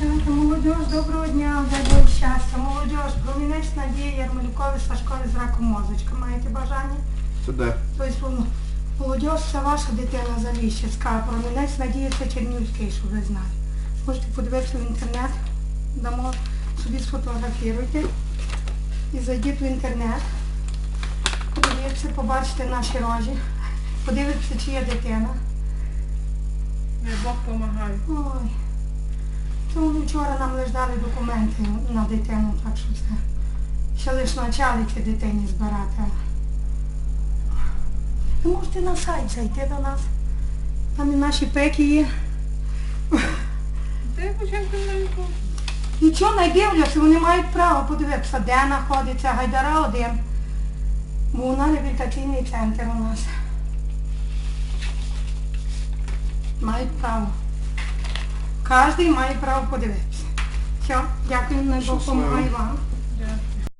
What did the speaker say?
Дівчата, молодь, доброго дня, дай Бог щастя. Молодь, промінець Надія Ярмолюкові Сашкові з раком мозочка. Маєте бажання? Сюди. Тобто молодь це ваша дитина Заліщицька, а промінець Надія це Чернівський, щоб ви знали. Можете подивитися в інтернет, дамо собі сфотографіруйте і зайдіть в інтернет, подивіться, побачите наші рожі, подивіться, чи є дитина. Бог допомагає. Ой. То вчора нам лише дали документи на дитину, так що це ще лише почали ці дитині збирати. Ви можете на сайт зайти до нас. Там і наші пеки є. Нічого не дивляться, вони мають право подивитися, де знаходиться Гайдара 1. Бо вона реабілітаційний центр у нас. Мають право. Кожен має право подивитися. Все, дякую, Бог Щасливо. вам.